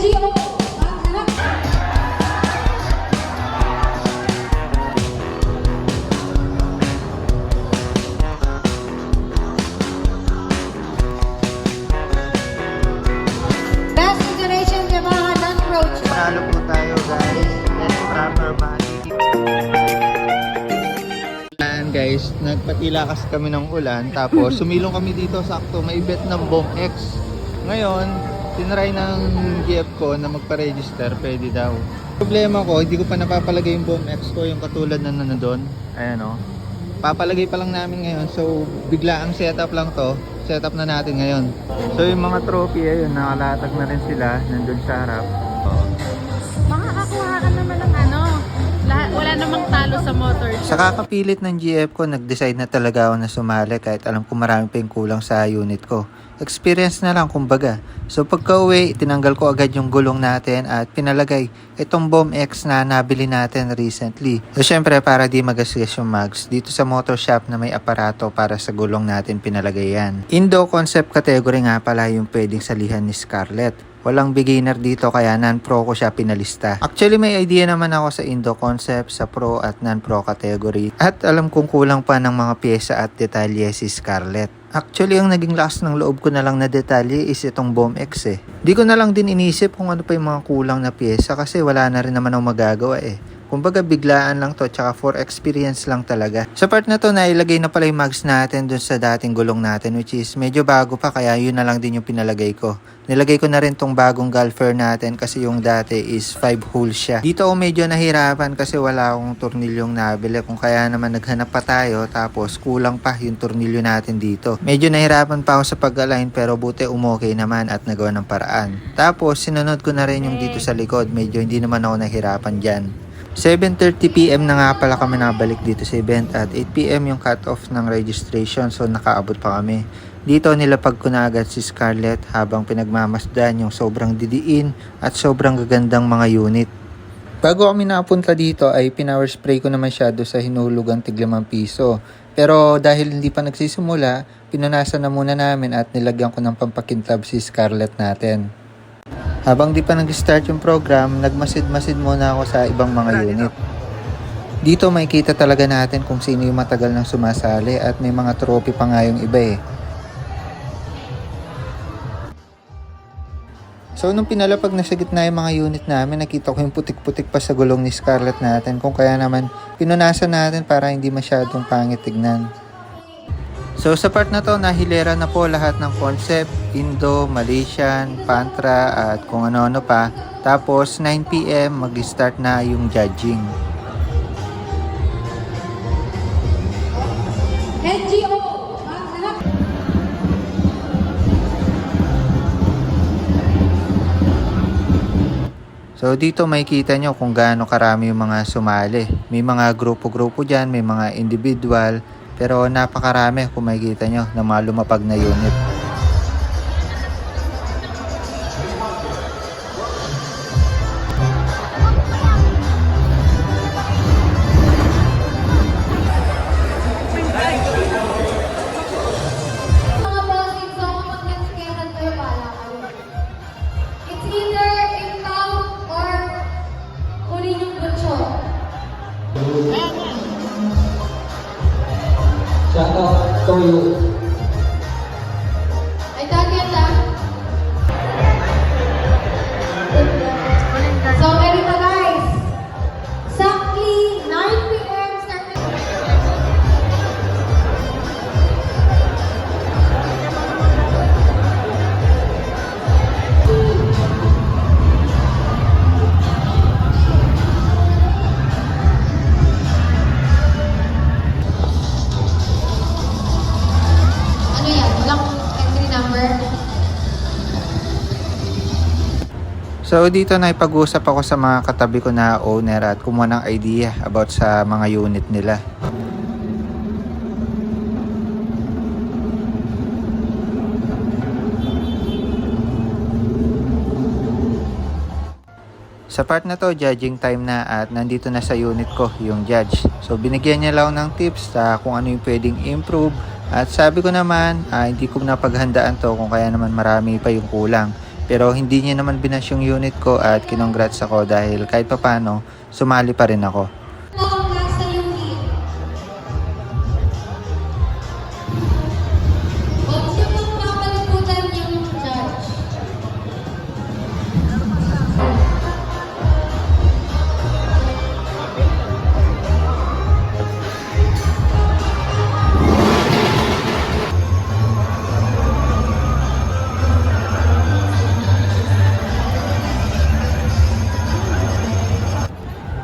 NGO. Panalo po tayo guys. Proper body. Ayan guys, nagpatila kasi kami ng ulan tapos sumilong kami dito sakto may bet ng Bomb X. Ngayon, tinry ng GF ko na magpa-register, pwede daw. Problema ko, hindi ko pa napapalagay yung Bomb X ko, yung katulad na nandoon. Ayan o. Papalagay pa lang namin ngayon, so bigla ang setup lang to. Setup na natin ngayon. So yung mga trophy, ayun, nakalatag na rin sila, nandun sa harap. Makakakuha ka naman ng ano. Lahat, wala namang talo sa motor. Sa kakapilit ng GF ko, nag-decide na talaga ako na sumali kahit alam ko marami pa yung kulang sa unit ko. Experience na lang kumbaga. So pagka uwi, tinanggal ko agad yung gulong natin at pinalagay itong Bomb X na nabili natin recently. So syempre para di magasgas yung mags, dito sa motor shop na may aparato para sa gulong natin pinalagay yan. Indo concept category nga pala yung pwedeng salihan ni Scarlett. Walang beginner dito kaya non-pro ko siya pinalista. Actually may idea naman ako sa Indo concept, sa pro at non-pro category. At alam kong kulang pa ng mga pyesa at detalye si Scarlett. Actually, ang naging last ng loob ko na lang na detalye is itong Bomb X eh. Di ko na lang din inisip kung ano pa yung mga kulang na pyesa kasi wala na rin naman ako magagawa eh. Kumbaga biglaan lang to tsaka for experience lang talaga. Sa part na to nailagay na pala yung mags natin dun sa dating gulong natin which is medyo bago pa kaya yun na lang din yung pinalagay ko. Nilagay ko na rin tong bagong golfer natin kasi yung dati is 5 holes siya. Dito ako medyo nahirapan kasi wala akong tornilyong nabili kung kaya naman naghanap pa tayo tapos kulang pa yung tornilyo natin dito. Medyo nahirapan pa ako sa pag-align pero buti umokay naman at nagawa ng paraan. Tapos sinunod ko na rin yung dito sa likod medyo hindi naman ako nahirapan dyan. 7.30pm na nga pala kami nabalik dito sa event at 8pm yung cut-off ng registration so nakaabot pa kami. Dito nilapag ko si Scarlett habang pinagmamasdan yung sobrang didiin at sobrang gagandang mga unit. Bago kami napunta dito ay pinower spray ko naman siya sa hinulugang tiglamang piso. Pero dahil hindi pa nagsisimula, pinunasan na muna namin at nilagyan ko ng pampakintab si Scarlett natin. Habang di pa nag-start yung program, nagmasid-masid muna ako sa ibang mga unit. Dito makikita talaga natin kung sino yung matagal nang sumasali at may mga trophy pa nga yung iba eh. So nung pinalapag na sa gitna yung mga unit namin, nakita ko yung putik-putik pa sa gulong ni Scarlett natin kung kaya naman pinunasan natin para hindi masyadong pangit tignan. So sa part na to, nahilera na po lahat ng concept, Indo, Malaysian, Pantra at kung ano-ano pa. Tapos 9pm mag-start na yung judging. NGO, So dito makikita nyo kung gaano karami yung mga sumali. May mga grupo-grupo dyan, may mga individual, pero napakarami kung makikita nyo na mga lumapag na unit. പറയുന്നു So dito na ipag-usap ako sa mga katabi ko na owner at kumuha ng idea about sa mga unit nila. Sa part na to, judging time na at nandito na sa unit ko yung judge. So binigyan niya lang ng tips sa kung ano yung pwedeng improve at sabi ko naman, ah, hindi ko napaghandaan to kung kaya naman marami pa yung kulang. Pero hindi niya naman binash yung unit ko at kinongrats ako dahil kahit papano, sumali pa rin ako.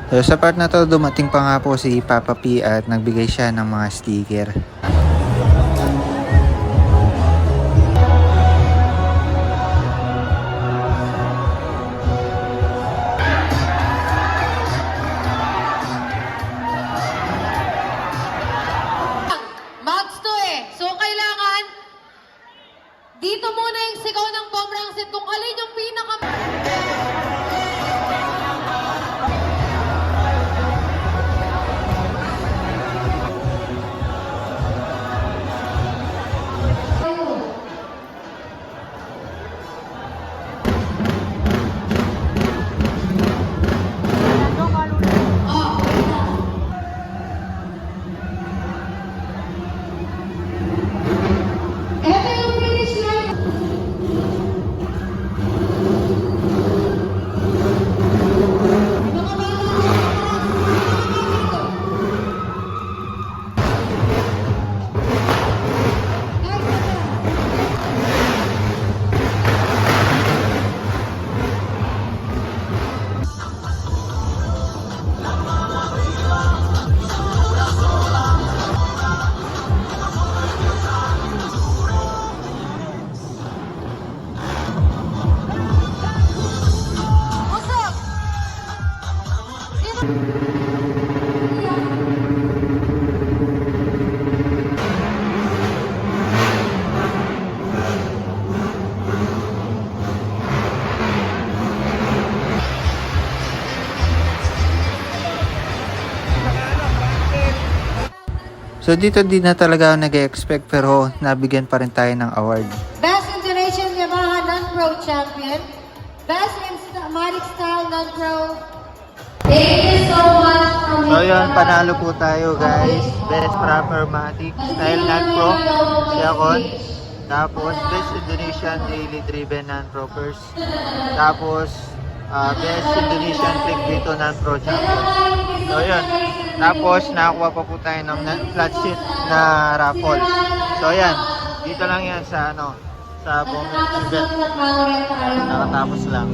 So sa part na to, dumating pa nga po si Papa P at nagbigay siya ng mga sticker. So dito di na talaga ako nag-expect pero nabigyan pa rin tayo ng award. Best Indonesian Yamaha Non-Pro Champion. Best Instamatic Style Non-Pro. Thank you so much from So yun, panalo po tayo guys. Best Proper Matic Style Non Pro. Si Akon. Tapos Best Indonesian Daily Driven Non Propers. Tapos ah, Best Indonesian Click Dito Non Pro Champion. So yun. Tapos nakakuha pa po tayo ng flat sheet na raffle. So yan. Dito lang yan sa ano sa buong event. Nakatapos lang.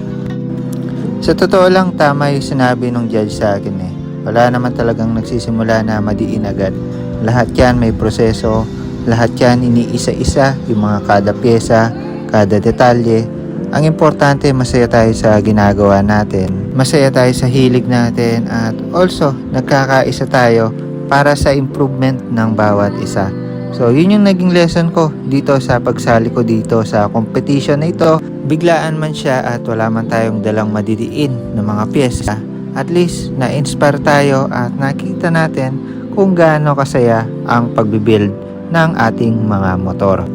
Sa totoo lang, tama yung sinabi ng judge sa akin eh. Wala naman talagang nagsisimula na madiin agad. Lahat yan may proseso, lahat yan iniisa-isa, yung mga kada pyesa, kada detalye. Ang importante, masaya tayo sa ginagawa natin. Masaya tayo sa hilig natin at also, nagkakaisa tayo para sa improvement ng bawat isa. So, yun yung naging lesson ko dito sa pagsali ko dito sa competition na ito. Biglaan man siya at wala man tayong dalang madidiin ng mga pyesa. At least, na-inspire tayo at nakita natin kung gaano kasaya ang pagbibuild ng ating mga motor.